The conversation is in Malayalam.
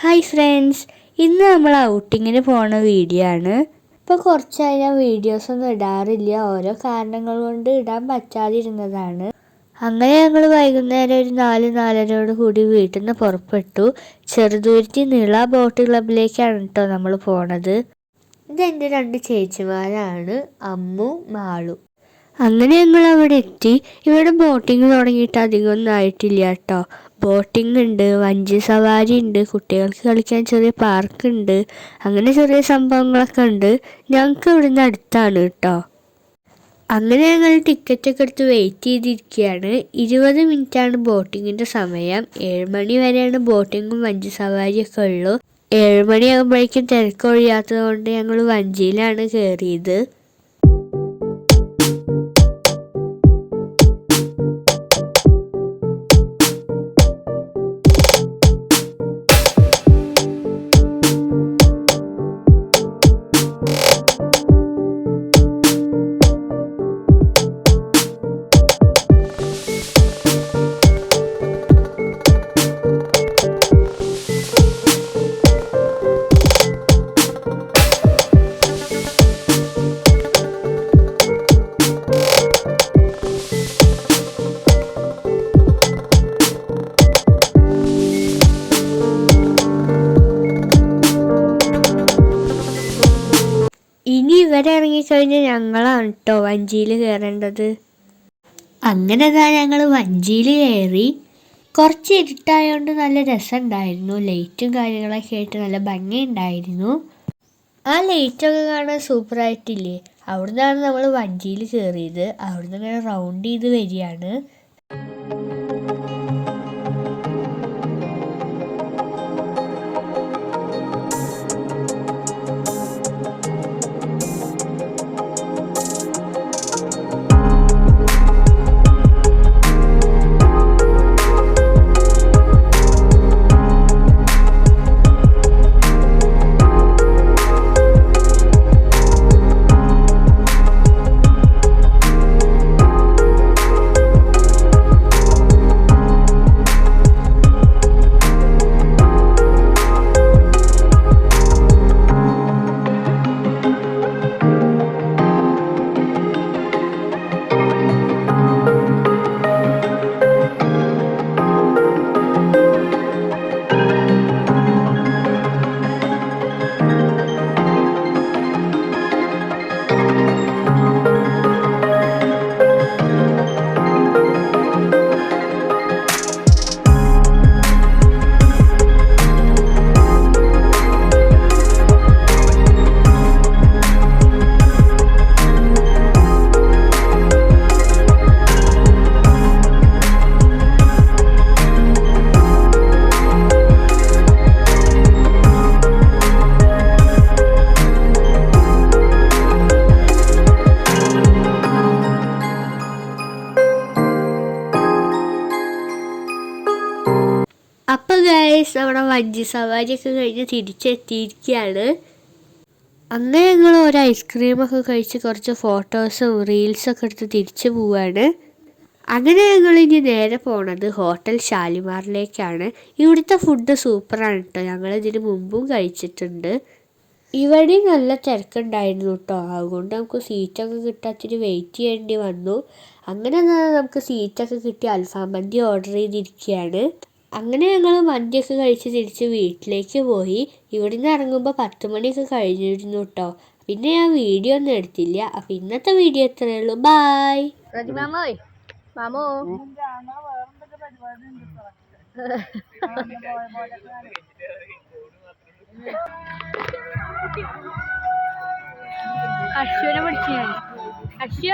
ഹായ് ഫ്രണ്ട്സ് ഇന്ന് നമ്മൾ ഔട്ടിങ്ങിന് പോണ വീഡിയോ ആണ്. ഇപ്പോൾ കുറച്ചായി ഞാൻ വീഡിയോസ് ഒന്നും ഇടാറില്ല. ഓരോ കാരണങ്ങൾ കൊണ്ട് ഇടാൻ പറ്റാതിരുന്നതാണ്. അങ്ങനെ ഞങ്ങൾ വൈകുന്നേരം ഒരു നാല് നാലരയോട് കൂടി വീട്ടിൽ നിന്ന് പുറപ്പെട്ടു. ചെറുതുരുത്തി നീള ബോട്ട് ക്ലബിലേക്കാണ് കേട്ടോ നമ്മൾ പോണത്. ഇതെന്റെ രണ്ട് ചേച്ചിമാരാണ്. അമ്മു മാളു. അങ്ങനെ ഞങ്ങൾ അവിടെ എത്തി. ഇവിടെ ബോട്ടിങ് തുടങ്ങിയിട്ട് അധികമൊന്നും ആയിട്ടില്ല കേട്ടോ ബോട്ടിംഗ് ഉണ്ട് വഞ്ചി സവാരി ഉണ്ട് കുട്ടികൾക്ക് കളിക്കാൻ ചെറിയ പാർക്ക് ഉണ്ട് അങ്ങനെ ചെറിയ സംഭവങ്ങളൊക്കെ ഉണ്ട്. ഞങ്ങൾക്ക് ഇവിടുന്ന് അടുത്താണ് കേട്ടോ. അങ്ങനെ ഞങ്ങൾ ടിക്കറ്റ് ഒക്കെ എടുത്ത് വെയിറ്റ് ചെയ്തിരിക്കുകയാണ്. ഇരുപത് മിനിറ്റാണ് ബോട്ടിങ്ങിന്റെ സമയം. ഏഴ് മണി വരെയാണ് ബോട്ടിങ്ങും വഞ്ചി സവാരിയൊക്കെ ഉള്ളൂ. ഏഴ് മണിയാകുമ്പോഴേക്കും തിരക്കൊഴിയാത്തത് കൊണ്ട് ഞങ്ങൾ വഞ്ചിയിലാണ് കയറിയത് ഇനി ഇവരെ ഇറങ്ങിക്കഴിഞ്ഞാൽ ഞങ്ങളാണ് കേട്ടോ വഞ്ചിയിൽ കയറേണ്ടത് അങ്ങനെ താ ഞങ്ങൾ വഞ്ചിയിൽ കയറി കുറച്ച് ഇരുട്ടായതുകൊണ്ട് നല്ല രസമുണ്ടായിരുന്നു ലൈറ്റും കാര്യങ്ങളൊക്കെ ആയിട്ട് നല്ല ഭംഗിയുണ്ടായിരുന്നു. ആ ലൈറ്റൊക്കെ കാണാൻ സൂപ്പറായിട്ടില്ലേ? അവിടുന്നാണ് നമ്മൾ വഞ്ചിയിൽ കയറിയത് അവിടുന്ന് ഇങ്ങനെ റൗണ്ട് ചെയ്ത് വരികയാണ്. അപ്പോൾ ഗൈസ് നമ്മുടെ വഞ്ചി സവാരിയൊക്കെ കഴിഞ്ഞ് തിരിച്ചെത്തിയിരിക്കുകയാണ്. അന്ന് ഞങ്ങൾ ഒരു ഐസ്ക്രീമൊക്കെ കഴിച്ച് കുറച്ച് ഫോട്ടോസും റീൽസൊക്കെ എടുത്ത് തിരിച്ചു പോവാണ്. അങ്ങനെ ഞങ്ങൾ ഇനി നേരെ പോണത് ഹോട്ടൽ ഷാലിമാറിലേക്കാണ് ഇവിടുത്തെ ഫുഡ് സൂപ്പറാണ് കേട്ടോ ഞങ്ങൾ ഇതിന് മുമ്പും കഴിച്ചിട്ടുണ്ട്. ഇവിടെ നല്ല തിരക്കുണ്ടായിരുന്നു കേട്ടോ അതുകൊണ്ട് നമുക്ക് സീറ്റൊക്കെ കിട്ടാത്തിന് വെയിറ്റ് ചെയ്യേണ്ടി വന്നു. അങ്ങനെ നമുക്ക് സീറ്റൊക്കെ കിട്ടി അൽഫാം മന്തി ഓർഡർ ചെയ്തിരിക്കുകയാണ്. അങ്ങനെ ഞങ്ങൾ മന്തിയൊക്കെ കഴിച്ച് തിരിച്ച് വീട്ടിലേക്ക് പോയി. ഇവിടുന്ന് ഇറങ്ങുമ്പോൾ പത്ത് മണിയൊക്കെ കഴിഞ്ഞിരുന്നു കേട്ടോ പിന്നെ ഞാൻ വീഡിയോ ഒന്നും എടുത്തില്ല. അപ്പം ഇന്നത്തെ വീഡിയോ ഇത്രയേ ഉള്ളൂ. ബായ് പ്രതിമാമോയ് മാമോ? അശ്വനെ പഠിച്ചു ഞാൻ. അശ്വ